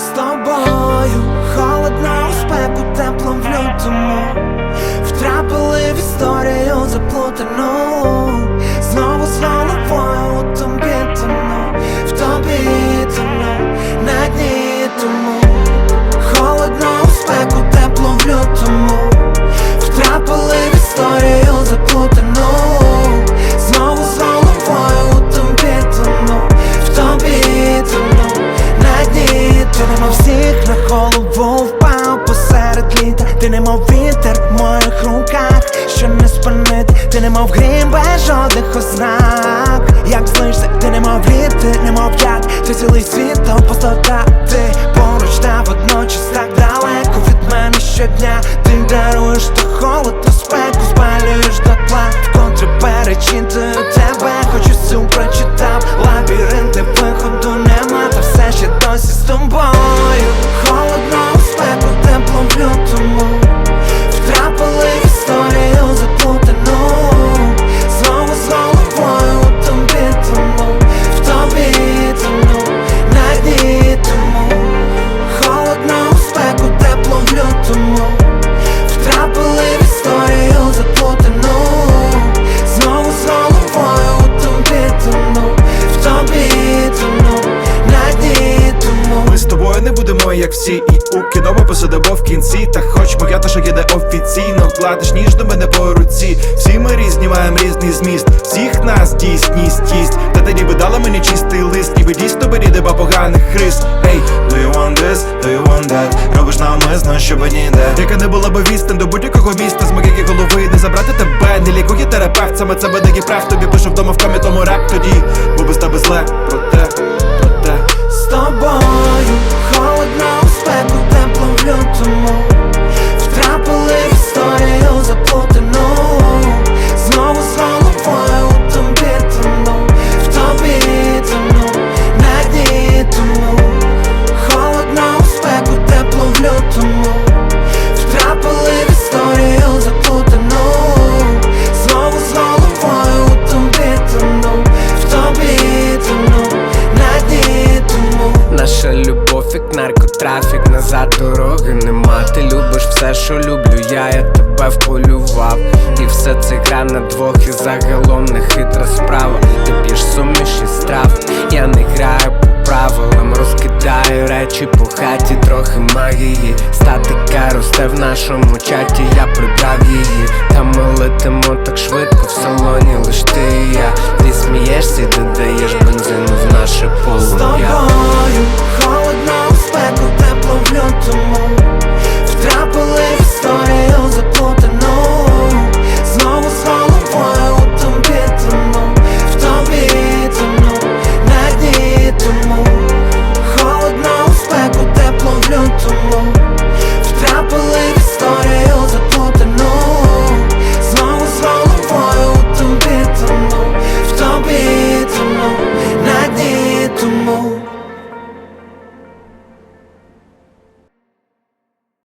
з тобою, холодно у спеку, теплом в лютому, втрапили в історію. Немов вітер в моїх руках, що не спинити Ти немов грім без жодних ознак. Як злишся, ти немов літи, немов яд. Ти цілий світ, то пустота Ти поруч та водночас так далеко від мене щодня. Ти даруєш то холод, то спеку, спалюєш до тла Вкотре перечитую тебе, хоч тобою як всі, і у кіно ми посидимо в кінці. Та хоч моя душа їде офіційно, гладиш ніжно мене по руці. Всі ми різні, маємо різний зміст. Всіх нас дійсність їсть. Та ти ніби дала мені чистий лист, ніби дійсно мені деба поганих хрис. Ей, do you want this, do you want that Робиш навмисно, щоб ніде Яка не була би вістин до будь-якого міста З моєї голови не забрати тебе, не лікує терапевт Саме це є прав, тобі пишу вдома в камі, тому реп тоді Бо без тебе зле, назад дороги нема. Ти любиш все, що люблю, я, я тебе вполював. І все це гра на двох, і загалом не хитра справа. Ти п'єш суміші страв, я не граю по правилам, розкидаю речі по хаті, трохи магії. Статика росте в нашому чаті, я прибрав її. Та ми летимо так швидко в салоні,